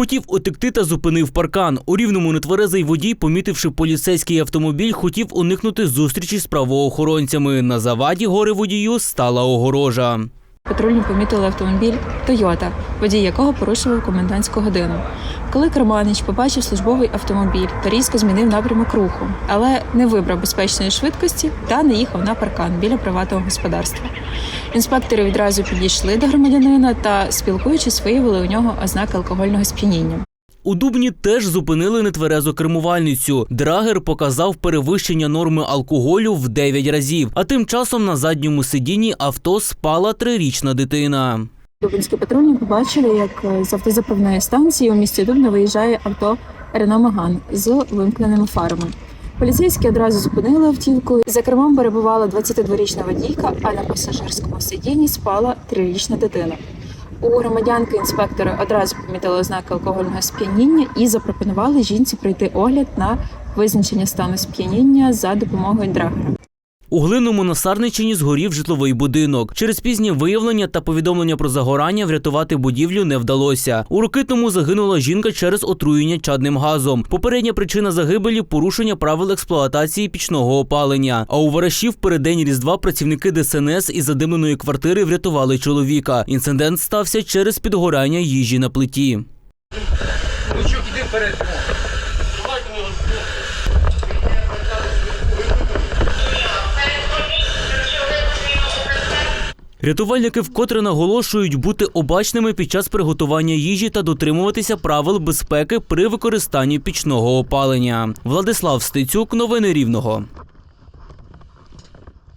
Хотів утекти та зупинив паркан. У рівному нетверезий водій, помітивши поліцейський автомобіль, хотів уникнути зустрічі з правоохоронцями. На заваді гори водію стала огорожа. Патрульні помітили автомобіль Тойота, водій якого порушував комендантську годину. Коли Керманич побачив службовий автомобіль, то різко змінив напрямок руху, але не вибрав безпечної швидкості та не їхав на паркан біля приватного господарства. Інспектори відразу підійшли до громадянина та, спілкуючись, виявили у нього ознаки алкогольного сп'яніння. У Дубні теж зупинили нетверезу кермувальницю. Драгер показав перевищення норми алкоголю в 9 разів. А тим часом на задньому сидінні авто спала трирічна дитина. Дубинські патрульні побачили, як е, з автозаправної станції у місті Дубна виїжджає авто Рено Маган з вимкненими фарами. Поліцейські одразу зупинили автівку. За кермом перебувала 22-річна водійка, а на пасажирському сидінні спала 3-річна дитина. У громадянки інспектори одразу помітили ознаки алкогольного сп'яніння і запропонували жінці пройти огляд на визначення стану сп'яніння за допомогою драгера. У глиному на Сарничині згорів житловий будинок. Через пізнє виявлення та повідомлення про загорання врятувати будівлю не вдалося. У Рокитному загинула жінка через отруєння чадним газом. Попередня причина загибелі порушення правил експлуатації пічного опалення. А у Вараші в переддень Різдва працівники ДСНС із задимленої квартири врятували чоловіка. Інцидент стався через підгорання їжі на плиті. Давайте Рятувальники вкотре наголошують бути обачними під час приготування їжі та дотримуватися правил безпеки при використанні пічного опалення. Владислав Стецюк, новини Рівного.